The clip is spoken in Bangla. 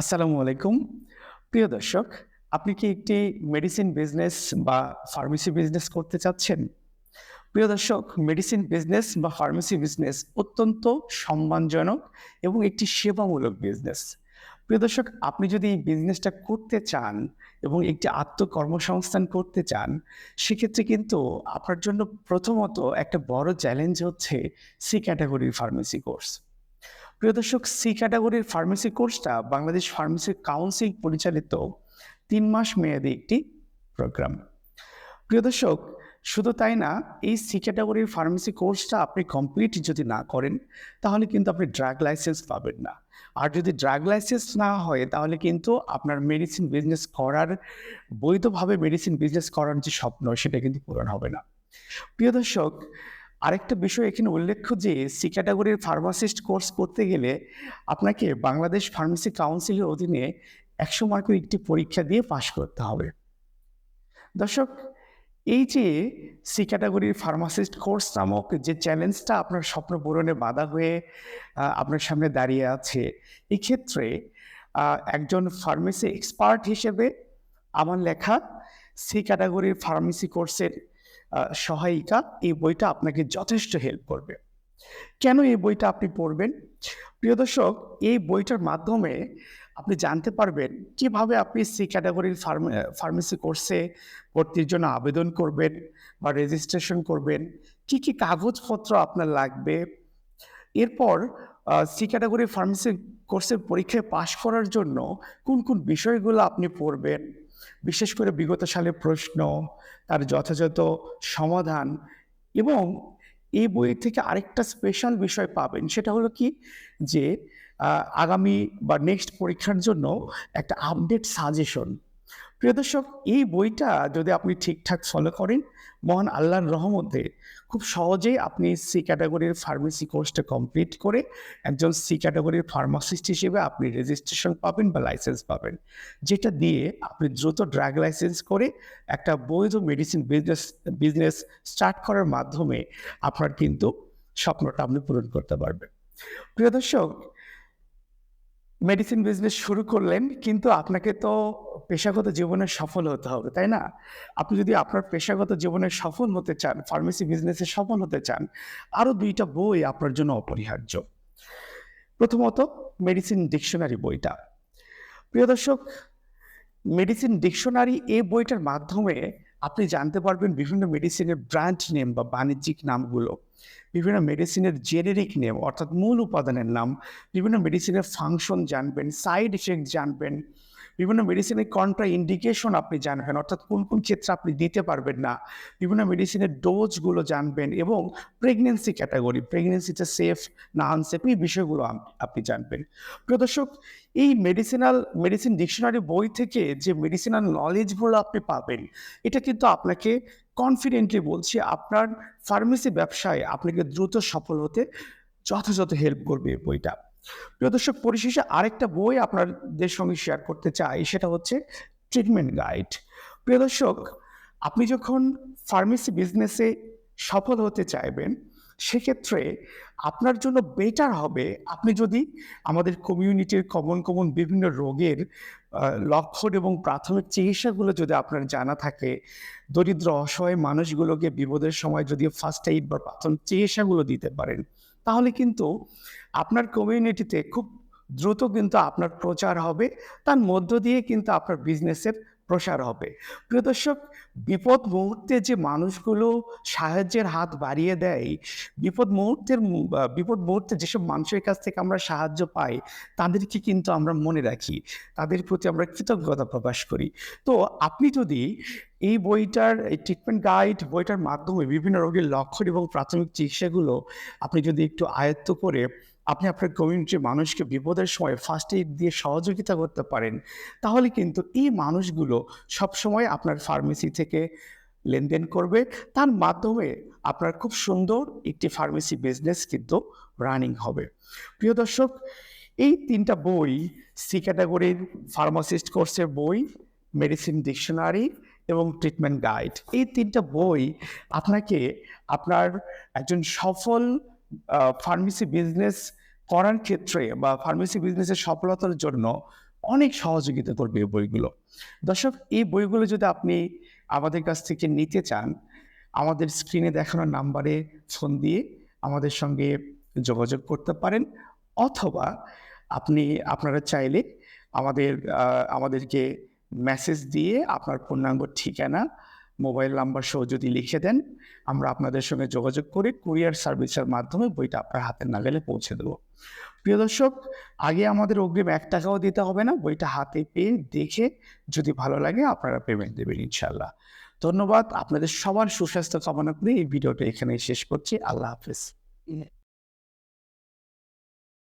আসসালামু আলাইকুম। প্রিয় দর্শক, আপনি কি একটি মেডিসিন বিজনেস বা ফার্মেসি বিজনেস করতে চাচ্ছেন? প্রিয় দর্শক মেডিসিন বিজনেস বা ফার্মেসি বিজনেস অত্যন্ত সম্মানজনক এবং একটি সেবামূলক বিজনেস প্রিয় দর্শক, আপনি যদি এই বিজনেসটা করতে চান এবং একটি আত্মকর্মসংস্থান করতে চান, সেক্ষেত্রে কিন্তু আপনার জন্য প্রথমত একটা বড় চ্যালেঞ্জ হচ্ছে সি ক্যাটাগরির ফার্মেসি কোর্স প্রিয় দর্শক, সি ক্যাটাগরির ফার্মেসি কোর্সটা বাংলাদেশ ফার্মেসি কাউন্সিল পরিচালিত তিন মাস মেয়াদী একটি প্রোগ্রাম প্রিয় দর্শক, শুধু তাই না, এই সি ক্যাটাগরির ফার্মেসি কোর্সটা আপনি কমপ্লিট যদি না করেন, তাহলে কিন্তু আপনি ড্রাগ লাইসেন্স পাবেন না। আর যদি ড্রাগ লাইসেন্স না হয়, তাহলে কিন্তু আপনার মেডিসিন বিজনেস করার, বৈধভাবে মেডিসিন বিজনেস করার যে স্বপ্ন, সেটা কিন্তু পূরণ হবে না। প্রিয় দর্শক আরেকটা বিষয় এখানে উল্লেখ্য যে সি ক্যাটাগরির ফার্মাসিস্ট কোর্স করতে গেলে আপনাকে বাংলাদেশ ফার্মেসি কাউন্সিলের অধীনে একশো মার্কের একটি পরীক্ষা দিয়ে পাশ করতে হবে। দর্শক, এই যে সি ক্যাটাগরির ফার্মাসিস্ট কোর্স নামক যে চ্যালেঞ্জটা আপনার স্বপ্ন পূরণে বাধা হয়ে আপনার সামনে দাঁড়িয়ে আছে এই ক্ষেত্রে একজন ফার্মেসি এক্সপার্ট হিসেবে আমার লেখা সি ক্যাটাগরির ফার্মেসি কোর্সের সহায়িকা, এই বইটা আপনাকে যথেষ্ট হেল্প করবে। কেন এই বইটা আপনি পড়বেন? প্রিয় দর্শক, এই বইটার মাধ্যমে আপনি জানতে পারবেন কীভাবে আপনি সি ক্যাটাগরির ফার্মে ফার্মেসি কোর্সে ভর্তির জন্য আবেদন করবেন বা রেজিস্ট্রেশন করবেন, কি কি কাগজপত্র আপনার লাগবে। এরপর সি ক্যাটাগরি ফার্মেসি কোর্সের পরীক্ষায় পাশ করার জন্য কোন কোন বিষয়গুলো আপনি পড়বেন বিশেষ করে বিগত সালের প্রশ্ন, তার যথাযথ সমাধান এবং এই বই থেকে আরেকটা স্পেশাল বিষয় পাবেন, সেটা হলো কি? যে আগামী বা নেক্সট পরীক্ষার জন্য একটা আপডেট সাজেশন প্রিয় দর্শক, এই বইটা যদি আপনি ঠিকঠাক ফলো করেন, মহান আল্লাহর রহমতে খুব সহজেই আপনি সি ক্যাটাগরির ফার্মেসি কোর্সটা কমপ্লিট করে একজন সি ক্যাটাগরির ফার্মাসিস্ট হিসেবে আপনি রেজিস্ট্রেশন পাবেন বা লাইসেন্স পাবেন। যেটা দিয়ে আপনি দ্রুত ড্রাগ লাইসেন্স করে একটা বৈধ মেডিসিন বিজনেস বিজনেস স্টার্ট করার মাধ্যমে আপনার কিন্তু স্বপ্নটা আপনি পূরণ করতে পারবেন। প্রিয় দর্শক মেডিসিন বিজনেস শুরু করলেন, কিন্তু আপনাকে তো পেশাগত জীবনে সফল হতে হবে, তাই না? আপনি যদি আপনার পেশাগত জীবনে সফল হতে চান ফার্মেসি বিজনেসে সফল হতে চান আরও দুইটা বই আপনার জন্য অপরিহার্য। প্রথমত মেডিসিন ডিকশনারি বইটা। প্রিয় দর্শক মেডিসিন ডিকশনারি এই বইটার মাধ্যমে আপনি জানতে পারবেন বিভিন্ন মেডিসিনের ব্র্যান্ড নেম বা বাণিজ্যিক নামগুলো, বিভিন্ন মেডিসিনের জেনেরিক নেম অর্থাৎ মূল উপাদানের নাম, বিভিন্ন মেডিসিনের ফাংশন জানবেন সাইড এফেক্ট জানবেন বিভিন্ন মেডিসিনের কন্ট্রা ইন্ডিকেশন আপনি জানবেন, অর্থাৎ কোন কোন ক্ষেত্রে আপনি দিতে পারবেন না। বিভিন্ন মেডিসিনের ডোজগুলো জানবেন এবং প্রেগনেন্সি ক্যাটাগরি প্রেগনেন্সিটা সেফ না আনসেফ এই বিষয়গুলো আপনি জানবেন। প্রিয় দর্শক, এই মেডিসিনাল মেডিসিন ডিকশনারি বই থেকে যে মেডিসিনাল নলেজগুলো আপনি পাবেন, এটা কিন্তু আপনাকে কনফিডেন্টলি বলছি, আপনার ফার্মেসি ব্যবসায় আপনাকে দ্রুত সফল হতে যথাযথ হেল্প করবে বইটা। প্রিয় দর্শক, পরিশেষে আরেকটা বই আপনাদের সঙ্গে শেয়ার করতে চাই, সেটা হচ্ছে ট্রিটমেন্ট গাইড প্রিয় দর্শক, আপনি যখন ফার্মেসি বিজনেসে সফল হতে চাইবেন সেক্ষেত্রে আপনার জন্য বেটার হবে আপনি যদি আমাদের কমিউনিটির কমন কমন বিভিন্ন রোগের লক্ষণ এবং প্রাথমিক চিকিৎসাগুলো যদি আপনার জানা থাকে, দরিদ্র, অসহায় মানুষগুলোকে বিপদের সময় যদি ফার্স্ট এইড বা প্রাথমিক চিকিৎসাগুলো দিতে পারেন, তাহলে কিন্তু আপনার কমিউনিটিতে খুব দ্রুত কিন্তু আপনার প্রচার হবে। তার মধ্য দিয়ে কিন্তু আপনার বিজনেসের প্রসার হবে। প্রিয় দর্শক, বিপদ মুহূর্তে যে মানুষগুলো সাহায্যের হাত বাড়িয়ে দেয়, বিপদ মুহূর্তের বিপদ মুহূর্তে যেসব মানুষের কাছ থেকে আমরা সাহায্য পাই, তাদেরকে কিন্তু আমরা মনে রাখি। তাদের প্রতি আমরা কৃতজ্ঞতা প্রকাশ করি। তো আপনি যদি এই বইটার, এই ট্রিটমেন্ট গাইড বইটার মাধ্যমে বিভিন্ন রোগের লক্ষণ এবং প্রাথমিক চিকিৎসাগুলো আপনি যদি একটু আয়ত্ত করে আপনি আপনার কমিউনিটির মানুষকে বিপদের সময় ফার্স্ট এইড দিয়ে সহযোগিতা করতে পারেন, তাহলে কিন্তু এই মানুষগুলো সবসময় আপনার ফার্মেসি থেকে লেনদেন করবে। তার মাধ্যমে আপনার খুব সুন্দর একটি ফার্মেসি বিজনেস কিন্তু রানিং হবে। প্রিয় দর্শক, এই তিনটা বই সি ক্যাটাগরির ফার্মাসিস্ট কোর্সের বই মেডিসিন ডিকশনারি এবং ট্রিটমেন্ট গাইড এই তিনটা বই আপনাকে আপনার একজন সফল ফার্মেসি বিজনেস করার ক্ষেত্রে বা ফার্মেসি বিজনেসের সফলতার জন্য অনেক সহযোগিতা করবে এই বইগুলো। দর্শক, এই বইগুলো যদি আপনি আমাদের কাছ থেকে নিতে চান, আমাদের স্ক্রিনে দেখানো নাম্বারে ফোন দিয়ে আমাদের সঙ্গে যোগাযোগ করতে পারেন, অথবা আপনি, আপনারা চাইলে আমাদের আমাদেরকে মেসেজ দিয়ে আপনার পূর্ণাঙ্গ ঠিকানা মোবাইল নাম্বার সহ যদি লিখে দেন, আমরা আপনাদের সঙ্গে যোগাযোগ করে কুরিয়ার সার্ভিসের মাধ্যমে বইটা আপনার হাতের নাগালে পৌঁছে দেবো। প্রিয় দর্শক, আগে আমাদের অগ্রিম এক টাকাও দিতে হবে না, বইটা হাতে পেয়ে দেখে যদি ভালো লাগে আপনারা পেমেন্ট দেবেন ইনশাল্লাহ ধন্যবাদ, আপনাদের সবার সুস্বাস্থ্য কামনা করে এই ভিডিওটা এখানে শেষ করছি, আল্লাহ হাফেজ।